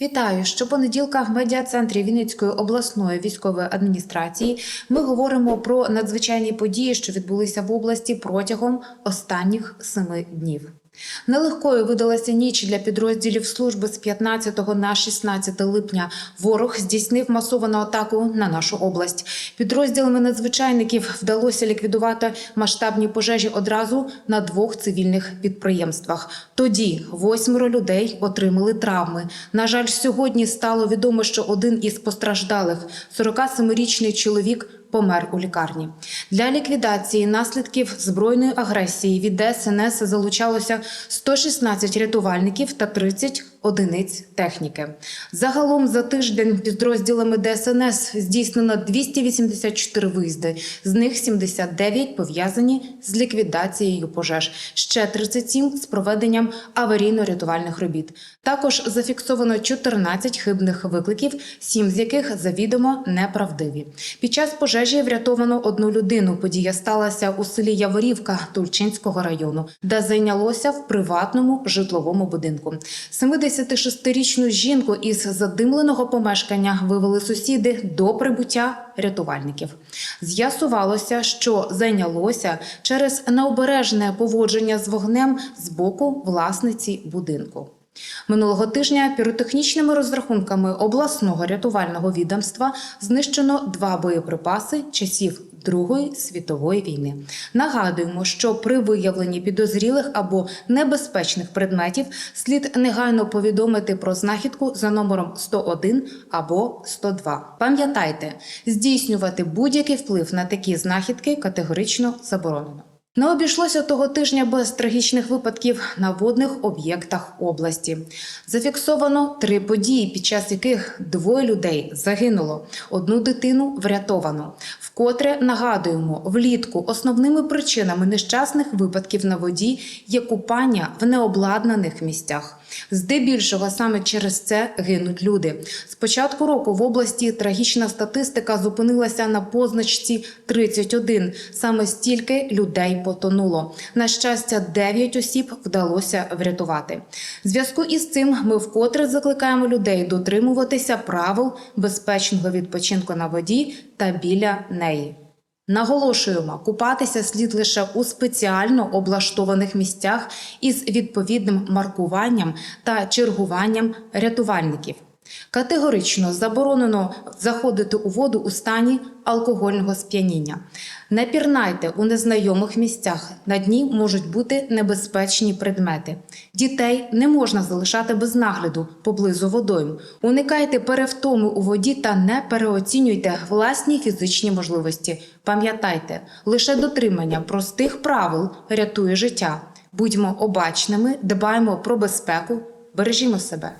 Вітаю! Щопонеділка в медіа-центрі Вінницької обласної військової адміністрації ми говоримо про надзвичайні події, що відбулися в області протягом останніх семи днів. Нелегкою видалася ніч для підрозділів служби з 15 на 16 липня. Ворог здійснив масовану атаку на нашу область. Підрозділами надзвичайників вдалося ліквідувати масштабні пожежі одразу на двох цивільних підприємствах. Тоді восьмеро людей отримали травми. На жаль, сьогодні стало відомо, що один із постраждалих, 47-річний чоловік, помер у лікарні. Для ліквідації наслідків збройної агресії від ДСНС залучалося 116 рятувальників та 30 одиниць техніки. Загалом за тиждень підрозділами ДСНС здійснено 284 виїзди, з них 79 пов'язані з ліквідацією пожеж, ще 37 з проведенням аварійно-рятувальних робіт. Також зафіксовано 14 хибних викликів, 7 з яких завідомо неправдиві. Під час пожежі врятовано одну людину. Подія сталася у селі Яворівка Тульчинського району, де зайнялося в приватному житловому будинку. 76-річну жінку із задимленого помешкання вивели сусіди до прибуття рятувальників. З'ясувалося, що зайнялося через необережне поводження з вогнем з боку власниці будинку. Минулого тижня піротехнічними розрахунками обласного рятувального відомства знищено два боєприпаси часів Другої світової війни. Нагадуємо, що при виявленні підозрілих або небезпечних предметів слід негайно повідомити про знахідку за номером 101 або 102. Пам'ятайте, здійснювати будь-який вплив на такі знахідки категорично заборонено. Не обійшлося того тижня без трагічних випадків на водних об'єктах області. Зафіксовано три події, під час яких двоє людей загинуло, одну дитину врятовано. Вкотре нагадуємо, влітку основними причинами нещасних випадків на воді є купання в необладнаних місцях. Здебільшого саме через це гинуть люди. З початку року в області трагічна статистика зупинилася на позначці 31. Саме стільки людей потонуло. На щастя, 9 осіб вдалося врятувати. В зв'язку із цим ми вкотре закликаємо людей дотримуватися правил безпечного відпочинку на воді та біля неї. Наголошуємо, купатися слід лише у спеціально облаштованих місцях із відповідним маркуванням та чергуванням рятувальників. Категорично заборонено заходити у воду у стані алкогольного сп'яніння. Не пірнайте у незнайомих місцях. На дні можуть бути небезпечні предмети. Дітей не можна залишати без нагляду поблизу водойм. Уникайте перевтоми у воді та не переоцінюйте власні фізичні можливості. Пам'ятайте, лише дотримання простих правил рятує життя. Будьмо обачними, дбаємо про безпеку, бережімо себе.